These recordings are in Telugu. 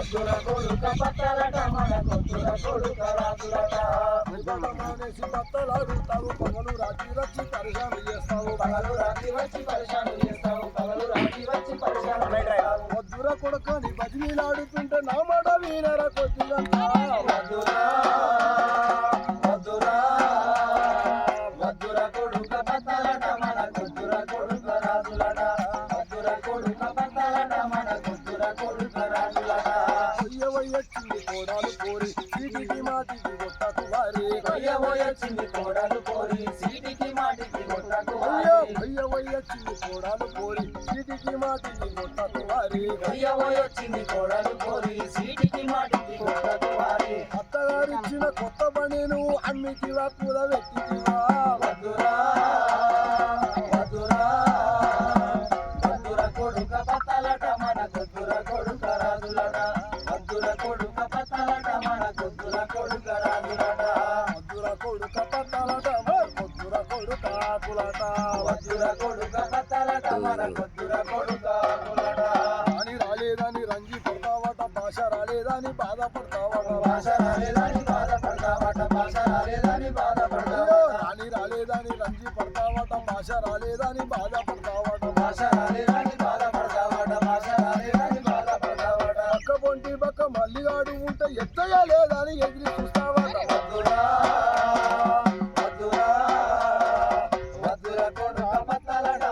కొద్దుర కొడుక పత్తలట మన కొద్దుర కొడుక రాజులట మానేసి బత్తలాడుతావు పగలు రాత్రి వచ్చి పరిశాను చేస్తావు పగలు రాత్రి వచ్చి పరిశాను చేస్తావు పగలు రాత్రి వచ్చి పరిశాను కొడుకని బదిలీలాడుతుంటే నా మాట వీనర కొద్దిగా వద్దురా చీటికి మాటికి కొట్టకు వారి. కొయ్యబోయొచ్చింది కోడలు కోరి. సీటికి మాటికి కొట్టకు అయ్యో అయ్యవయ్యచ్చింది కోడాలు కోరి. చీటికి మాటికి కొట్టకు వారి. కొయ్యబోయొచ్చింది కోడలు కోరి. సీటికి మాటికి కొట్టకు వారి. అత్తగారిచ్చిన కొత్త పని నువ్వు అమ్మితివా కొడుక పత్తలట మన కొద్దుర కొడుక రాజులట వద్దుర కొడుక పట్టాలట వద్దుర కొడుక కులట వద్దుర కొడుక పత్తలట మన కొద్దుర కొడుక కులట అని రాలేదని రంగి పడతావట భాష రాలేదని బాధపడతావట. భాష రాలేదని బాధపడతావట భాష రాలేదని బాధపడతావట రాని రాలేదని రంగి పడతావట భాష రాలేదని పక్క పొంటి పక్క మల్లిగాడు ఉంటే ఎగిరి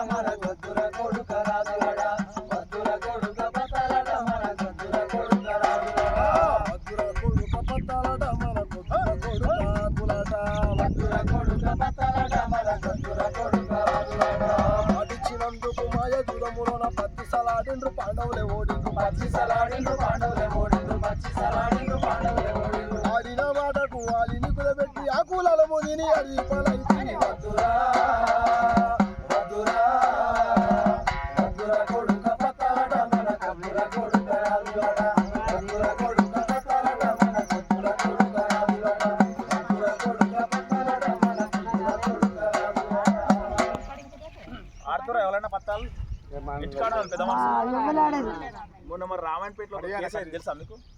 మన కొద్దుర కొడుక రాజులట పాటించినందుకు మాయ దూరములోన పత్తి సలాడిండ్రు పాండవులే ఓడిండ్రు పచ్చి సలాడిండు పాండవులే ఓడిండు పచ్చి సలాడిండు పాండవులే ఓడిండు ఆడిన మాటకు వాలిని కులబెట్టి ఆ కూలల ముదిని అడిగి పలైతిని వద్దురా వద్దురా వద్దుర కొడుక పత్తలట మన కొద్దుర కొడుక రాజులట వద్దుర కొడుక పత్తలట మన కొద్దుర కొడుక రాజులట వద్దుర కొడుక పత్తలట మన కొద్దుర కొడుక రాజులట. ఆడుతురా ఎవరైనా పత్తాలు మనుషులు. మొన్న మరి రామాయణపేటలో తెలుసా మీకు?